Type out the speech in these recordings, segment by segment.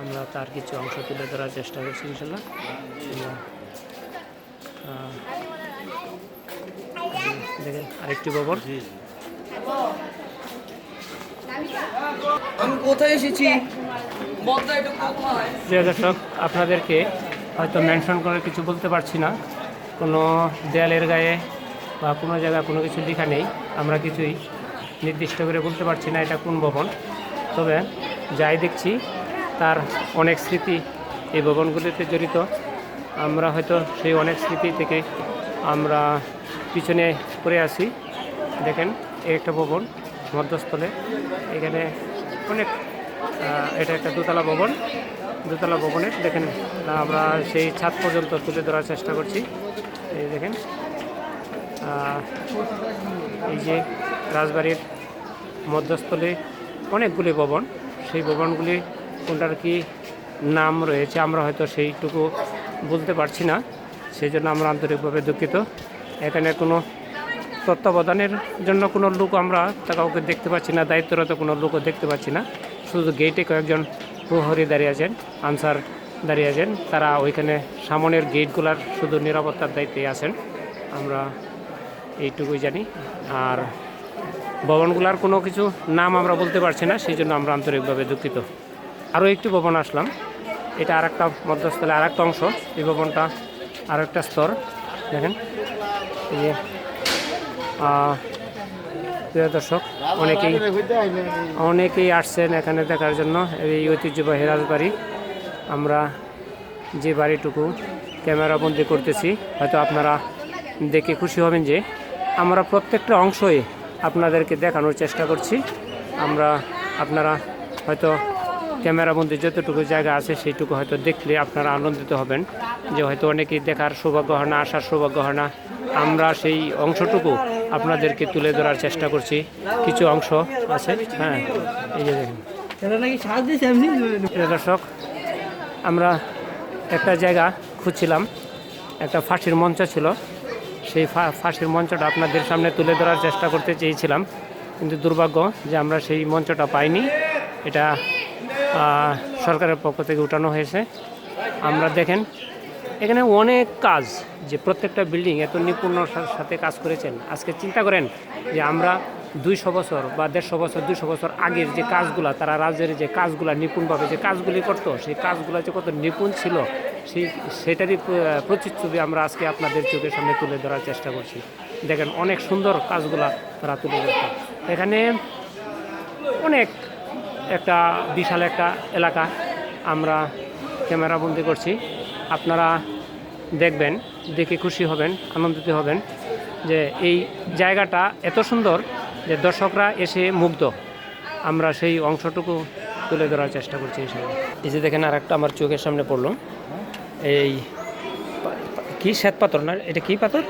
আমরা তার কিছু অংশ তুলে ধরার চেষ্টা করছি ইনশাল্লাহ। দেখেন আরেকটি গোবর। আমি কোথায় এসেছি? প্রিয় দর্শক আপনাদেরকে হয়তো মেনশন করে কিছু বলতে পারছি না। কোনো দেয়ালের গায়ে বা কোনো জায়গায় কোনো কিছু লেখা নেই। আমরা কিছুই নির্দিষ্ট করে বলতে পারছি না এটা কোন ভবন। তবে যাই দেখছি তার অনেক স্মৃতি এই ভবনগুলিতে জড়িত। আমরা হয়তো সেই অনেক স্মৃতি থেকে আমরা পিছনে পড়ে আসি দেখেন, এই একটা ভবন মধ্যস্থলে। এখানে অনেক এটা একটা দোতলা ভবন। দোতলা ভবনের, দেখেন, আমরা সেই ছাদ পর্যন্ত তুলে ধরার চেষ্টা করছি। এই দেখেন এই যে রাজবাড়ির মধ্যস্থলে অনেকগুলি ভবন। সেই ভবনগুলি কোনটার কি নাম রয়েছে, আমরা হয়তো সেইটুকু বলতে পারছি না। সেই জন্য আমরা আন্তরিকভাবে দুঃখিত। এখানে কোনো তত্ত্বাবধানের জন্য কোনো লোক আমরা কাউকে দেখতে পাচ্ছি না, দায়িত্বরত কোনো লোকও দেখতে পাচ্ছি না। শুধু গেটে কয়েকজন প্রহরী দাঁড়িয়ে আছেন, আনসার দাঁড়িয়ে আছেন। তারা ওইখানে সামনের গেটগুলার শুধু নিরাপত্তার দায়িত্বে আছেন। আমরা এইটুকুই জানি। আর ভবনগুলার কোনো কিছু নাম আমরা বলতে পারছি না সেই জন্য আমরা আন্তরিকভাবে দুঃখিত। আরও একটি ভবন আসলাম। এটা আর একটা মধ্যস্থলে আর একটা অংশ। এই ভবনটা আর একটা স্তর। দেখেন যে প্রিয় দর্শক, অনেকেই অনেকেই আসছেন এখানে দেখার জন্য। এই ঐতিহ্যবাহী রাজবাড়ি। আমরা যে বাড়িটুকু ক্যামেরাবন্দি করতেছি, হয়তো আপনারা দেখে খুশি হবেন যে আমরা প্রত্যেকটা অংশই আপনাদেরকে দেখানোর চেষ্টা করছি। আমরা আপনারা হয়তো ক্যামেরাবন্দি যতটুকু জায়গা আছে সেইটুকু হয়তো দেখলে আপনারা আনন্দিত হবেন যে হয়তো অনেকেই দেখার সৌভাগ্য হয় না আসার সৌভাগ্য হয় না। আমরা সেই অংশটুকু আপনাদেরকে তুলে ধরার চেষ্টা করছি। কিছু অংশ আছে হ্যাঁ এই যে দেখেন। দর্শক আমরা একটা জায়গা খুঁজছিলাম একটা ফাঁসির মঞ্চ ছিল। সেই ফা- ফাঁসির মঞ্চটা আপনাদের সামনে তুলে ধরার চেষ্টা করতে চেয়েছিলাম। কিন্তু দুর্ভাগ্য যে আমরা সেই মঞ্চটা পাইনি। এটা সরকারের পক্ষ থেকে উঠানো হয়েছে। আমরা দেখেন, এখানে অনেক কাজ যে প্রত্যেকটা বিল্ডিং এত নিপুণতার সাথে কাজ করেছেন। আজকে চিন্তা করেন যে আমরা দুইশো বছর বা দেড়শো বছর, দুইশো বছর আগের যে কাজগুলো, তারা রাজ্যের যে কাজগুলো, নিপুণভাবে যে কাজগুলি করতো, সেই কাজগুলো যে কত নিপুণ ছিল, সেই সেটারই প্রতিচ্ছবি আমরা আজকে আপনাদের চোখের সামনে তুলে ধরার চেষ্টা করছি। দেখেন, অনেক সুন্দর কাজগুলা তারা তুলে ধরত এখানে অনেক একটা বিশাল একটা এলাকা আমরা ক্যামেরাবন্দি করছি। আপনারা দেখবেন দেখে খুশি হবেন আনন্দিত হবেন যে এই জায়গাটা এত সুন্দর যে দর্শকরা এসে মুগ্ধ। আমরা সেই অংশটুকু তুলে ধরার চেষ্টা করছি হিসাবে এই যে দেখেন আর একটা আমার চোখের সামনে পড়ল। এই কি শ্বেত পাথর না? এটা কি পাথর?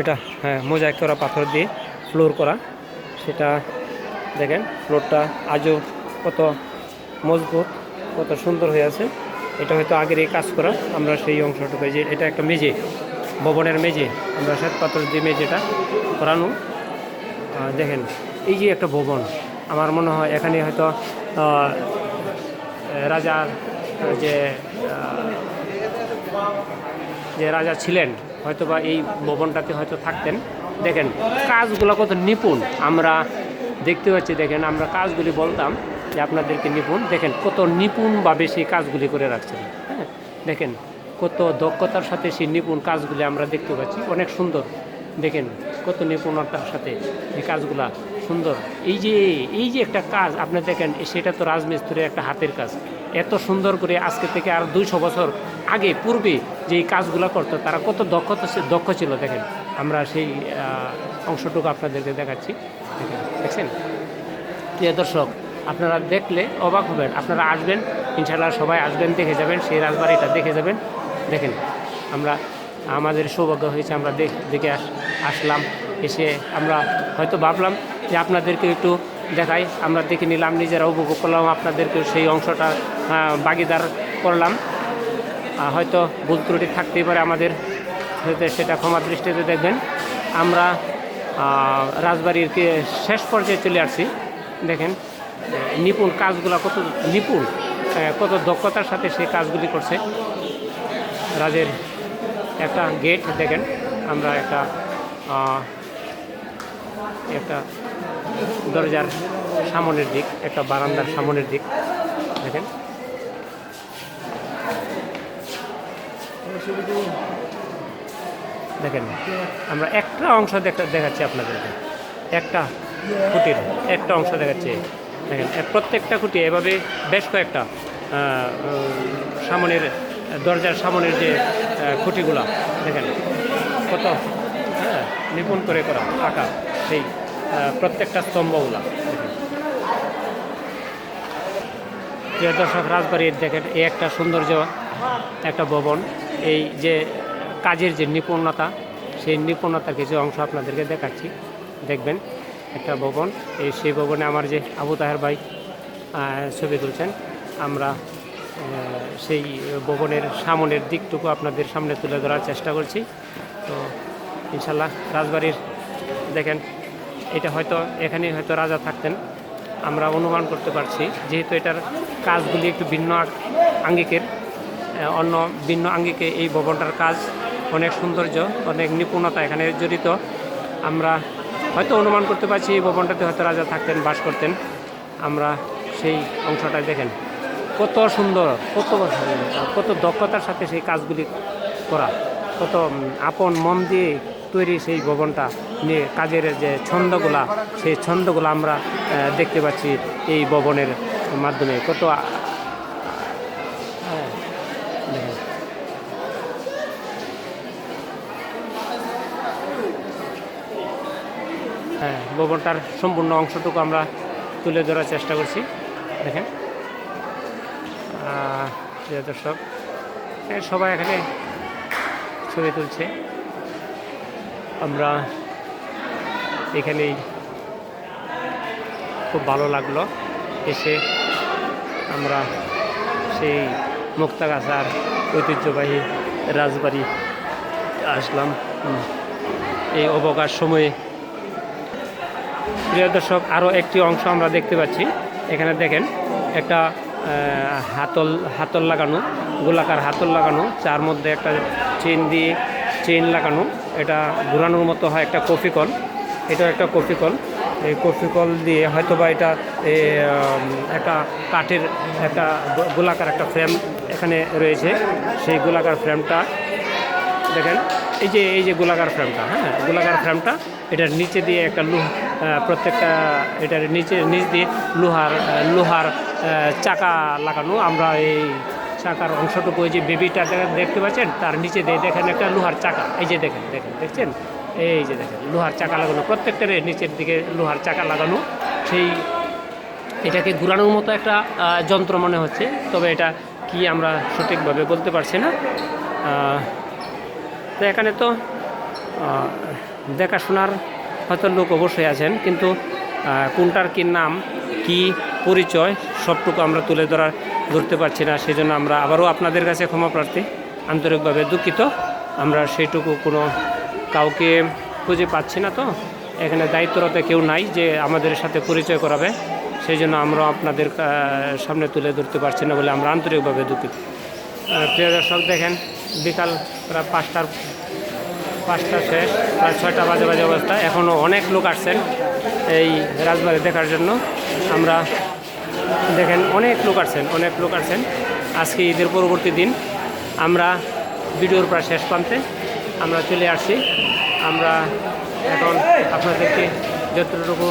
এটা হ্যাঁ মোজাইক করা পাথর দিয়ে ফ্লোর করা। সেটা দেখেন ফ্লোরটা আজও কত মজবুত, কত সুন্দর হয়ে আছে। এটা হয়তো আগের এই কাজ করা, আমরা সেই অংশটুকু যে এটা একটা মেঝে, ভবনের মেঝে, আমরা শ্বেত পাথর দিয়ে মেঝেটা করানো। দেখেন, এই যে একটা ভবন, আমার মনে হয় এখানে হয়তো রাজার যে যে রাজা ছিলেন হয়তো বা এই ভবনটাতে হয়তো থাকতেন। দেখেন, কাজগুলো কত নিপুণ। আমরা দেখতে পাচ্ছি, দেখেন, আমরা কাজগুলি বলতাম যে আপনাদেরকে নিপুণ। দেখেন, কত নিপুণভাবে সেই কাজগুলি করে রাখছেন। হ্যাঁ দেখেন, কত দক্ষতার সাথে সেই নিপুণ কাজগুলি আমরা দেখতে পাচ্ছি। অনেক সুন্দর। দেখেন, কত নিপুণতার সাথে এই কাজগুলা সুন্দর। এই যে এই যে একটা কাজ, আপনি দেখেন, সেটা তো রাজমিস্ত্রির একটা হাতের কাজ। এত সুন্দর করে আজকে থেকে আর দুইশো বছর আগে, পূর্বে যে কাজগুলো করতো, তারা কত দক্ষতা, দক্ষ ছিল, দেখেন। আমরা সেই অংশটুকু আপনাদেরকে দেখাচ্ছি। দেখছেন? প্রিয় দর্শক, আপনারা দেখলে অবাক হবেন। আপনারা আসবেন ইনশাল্লাহ সবাই আসবেন, দেখে যাবেন, সেই রাজবাড়িটা দেখে যাবেন। দেখেন, আমরা, আমাদের সৌভাগ্য হয়েছে আমরা দেখ, দেখে আস, আসলাম, এসে আমরা হয়তো ভাবলাম যে আপনাদেরকে একটু দেখাই, আমরা দেখে নিলাম, নিজেরা উপভোগ করলাম, আপনাদেরকেও সেই অংশটা বাগিদার করলাম। হয়তো ভুল ত্রুটি থাকতেই পারে আমাদের সেটা ক্ষমা দৃষ্টিতে দেখবেন। আমরা রাজবাড়ির শেষ পর্যায়ে চলে আসছি। দেখেন নিপুণ কাজগুলো কত, নিপুণ কত দক্ষতার সাথে সেই কাজগুলি করছে। রাজের একটা গেট, দেখেন, আমরা একটা একটা দরজার সামনের দিক, একটা বারান্দার সামনের দিক, দেখেন। দেখেন, আমরা একটা অংশ দেখা দেখাচ্ছি আপনাদেরকে। একটা খুঁটির, একটা অংশ দেখাচ্ছি। দেখেন প্রত্যেকটা খুঁটি এভাবে বেশ কয়েকটা সামনের, দরজার সামনের যে খুঁটিগুলা, দেখেন, কত হ্যাঁ নিপুণ করে করা আঁকা সেই প্রত্যেকটা স্তম্ভগুলা, দেখেন। প্রিয় দর্শক, রাজবাড়ির দেখেন, এই একটা সৌন্দর্য, একটা ভবন, এই যে কাজের যে নিপুণতা, সেই নিপুণতার কিছু অংশ আপনাদেরকে দেখাচ্ছি। দেখবেন একটা ভবন, এই সেই ভবনে আমার যে আবু তাহের ভাই ছবি তুলছেন, আমরা সেই ভবনের সামনের দিকটুকু আপনাদের সামনে তুলে ধরার চেষ্টা করছি। তো ইনশাল্লাহ রাজবাড়ির, দেখেন, এটা হয়তো এখানে হয়তো রাজা থাকতেন, আমরা অনুমান করতে পারছি, যেহেতু এটার কাজগুলি একটু ভিন্ন আঙ্গিকের অন্য ভিন্ন আঙ্গিকে এই ভবনটার কাজ অনেক সৌন্দর্য, অনেক নিপুণতা এখানে জড়িত। আমরা হয়তো অনুমান করতে পারছি, এই ভবনটাতে হয়তো রাজা থাকতেন, বাস করতেন। আমরা সেই অংশটা দেখেন। কত সুন্দর, কত কত দক্ষতার সাথে সেই কাজগুলি করা। কত আপন মন দিয়ে তৈরি সেই ভবনটা নিয়ে কাজের যে ছন্দগুলা, সেই ছন্দগুলো আমরা দেখতে পাচ্ছি এই ভবনের মাধ্যমে। কত আ- হ্যাঁ, দেখেন। হ্যাঁ ভবনটার সম্পূর্ণ অংশটুকু আমরা তুলে ধরার চেষ্টা করছি। দেখেন। দর্শক সবাই এখানে ছবি তুলছে। আমরা এখানেই খুব ভালো লাগল। এসে আমরা সেই মুক্তাগাছার ঐতিহ্যবাহী রাজবাড়ি আসলাম। এই অবকাশ সময়ে প্রিয় দর্শক আরও একটি অংশ আমরা দেখতে পাচ্ছি। এখানে দেখেন, একটা হাতল হাতল লাগানো, গোলাকার হাতল লাগানো যার মধ্যে একটা চেন দিয়ে চেন লাগানো, এটা ঘোরানোর মতো হয় একটা কফি কল এটা একটা কফি কল এই কফি কল দিয়ে হয়তো বা এটা একটা কাঠের একটা গোলাকার একটা ফ্রেম এখানে রয়েছে। সেই গোলাকার ফ্রেমটা, দেখেন, এই যে এই যে গোলাকার ফ্রেমটা হ্যাঁ গোলাকার ফ্রেমটা, এটার নিচে দিয়ে একটা লোহ প্রত্যেকটা এটার নিচে, নিচ দিয়ে লোহার লোহার চাকা লাগানো। আমরা এই চাকার অংশটুকু ওই যে বেবিটা দেখতে পাচ্ছেন? তার নিচে দিয়ে দেখেন একটা লোহার চাকা। এই যে দেখেন দেখেন, দেখছেন? এই যে দেখেন, লোহার চাকা লাগানো। প্রত্যেকটার নিচের দিকে লোহার চাকা লাগানো। সেই এটাকে ঘুরানোর মতো একটা যন্ত্র মনে হচ্ছে। তবে এটা কি আমরা সঠিকভাবে বলতে পারছি না। তো এখানে তো দেখাশোনার হয়তো লোক অবশ্যই আছেন, কিন্তু কোনটার কি নাম, কি পরিচয়, সবটুকু আমরা তুলে ধরার, ধরতে পারছি না সেই জন্য আমরা আবারও আপনাদের কাছে ক্ষমা প্রার্থী। আন্তরিকভাবে দুঃখিত, আমরা সেইটুকু কোনো কাউকে খুঁজে পাচ্ছি না তো, এখানে দায়িত্বরত কেউ নাই যে আমাদের সাথে পরিচয় করাবে সেই জন্য আমরা আপনাদের সামনে তুলে ধরতে পারছি না বলে আমরা আন্তরিকভাবে দুঃখিত। প্রিয় দর্শক, দেখেন, বিকাল প্রায় পাঁচটার পাঁচটা শেষ, প্রায় ছয়টা বাজে বাজে অবস্থা। এখনও অনেক লোক আসছেন এই রাজবাড়ি দেখার জন্য। আমরা দেখেন অনেক লোক আসছেন, অনেক লোক আসছেন। আজকে ঈদের পরবর্তী দিন। আমরা ভিডিওর প্রায় শেষ প্রান্তে আমরা চলে আসছি। আমরা এখন আপনাদেরকে যতটুকু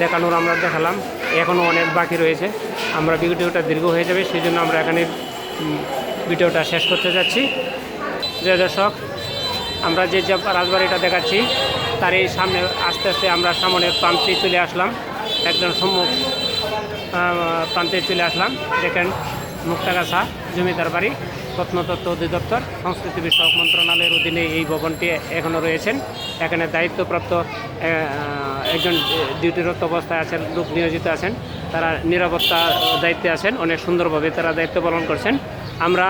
দেখানোর আমরা দেখালাম, এখনও অনেক বাকি রয়েছে। আমরা ভিডিওটা দীর্ঘ হয়ে যাবে, সেই জন্য আমরা এখানে ভিডিওটা শেষ করতে যাচ্ছি। যে দর্শক আমরা যে রাজবাড়িটা দেখাচ্ছি, তার এই সামনে আস্তে আস্তে আমরা সামনের প্রান্তে চলে আসলাম। একদম সম্মুখ প্রান্তে চলে আসলাম। দেখেন মুক্তাগাছা জমিদার বাড়ি, প্রত্নতত্ত্ব অধিদপ্তর, সংস্কৃতি বিষয়ক মন্ত্রণালয়ের অধীনে এই ভবনটি এখনও রয়েছেন। এখানে দায়িত্বপ্রাপ্ত একজন ডিউটিরত অবস্থায় আছেন লোক নিয়োজিত আছেন। তারা নিরাপত্তা দায়িত্বে আছেন, অনেক সুন্দরভাবে তারা দায়িত্ব পালন করছেন। আমরা,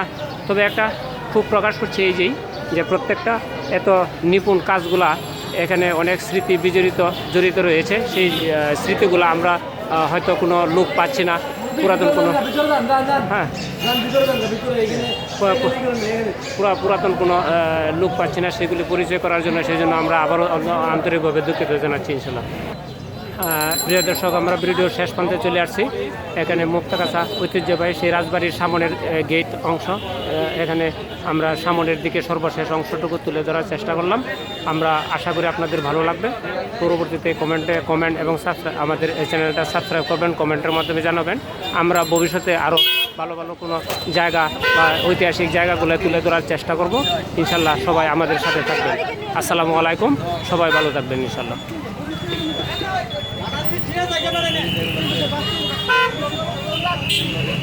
তবে একটা খুব প্রকাশ করছি এই যেই যে প্রত্যেকটা এত নিপুণ কাজগুলা এখানে অনেক স্মৃতি বিজড়িত, জড়িত রয়েছে। সেই স্মৃতিগুলো আমরা হয়তো কোনো লোক পাচ্ছি না। পুরাতন কোনো হ্যাঁ। পুরা- পুরা- পুরা পুরাতন কোনো লোক পাচ্ছি না। সেগুলি পরিচয় করার জন্য সেই জন্য আমরা আবারও আন্ত- আন্তরিকভাবে দুঃখিত জানাচ্ছি, ইনশাল্লাহ। প্রিয় দর্শক, আমরা ভিডিওর শেষ প্রান্তে চলে আসছি। এখানে মুক্তাকাছা ঐতিহ্যবাহী সেই রাজবাড়ির সামনের গেট অংশ। এখানে আমরা সামনের দিকে সর্বশেষ অংশটুকু তুলে ধরার চেষ্টা করলাম। আমরা আশা করি আপনাদের ভালো লাগবে। পরবর্তীতে কমেন্টে কমেন্ট এবং আমাদের এই চ্যানেলটা সাবস্ক্রাইব করবেন কমেন্টের মাধ্যমে জানাবেন। আমরা ভবিষ্যতে আরও ভালো ভালো কোনো জায়গা বা ঐতিহাসিক জায়গাগুলো তুলে ধরার চেষ্টা করব। ইনশাল্লাহ সবাই আমাদের সাথে থাকবেন। আসসালামু আলাইকুম। সবাই ভালো থাকবেন, ইনশাল্লাহ।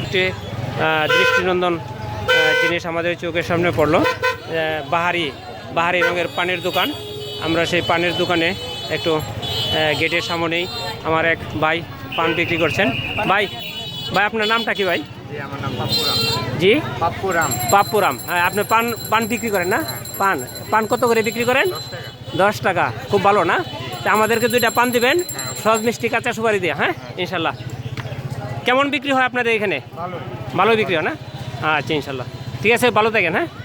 একটি দৃষ্টিনন্দন জিনিস আমাদের চোখের সামনে পড়ল। বাহারি বাহারি রঙের পানের দোকান। আমরা সেই পানের দোকানে একটু গেটের সামনেই আমার এক ভাই পান বিক্রি করছেন। ভাই ভাই আপনার নামটা কি ভাই? জি আমার নাম পাপ্পুরাম। জি? পাপ্পুরাম। পাপ্পুরাম। হ্যাঁ আপনি পান পান বিক্রি করেন না? পান পান কত করে বিক্রি করেন? দশ টাকা। খুব ভালো না? তা আমাদেরকে দুইটা পান দিবেন। সহজ মিষ্টি কাঁচা সুপারি দিয়ে হ্যাঁ? ইনশাল্লাহ। কেমন বিক্রি হয় আপনাদের এখানে? ভালো ভালো বিক্রি হয় না? আচ্ছা ইনশাল্লাহ। ঠিক আছে ভালো থাকেন হ্যাঁ?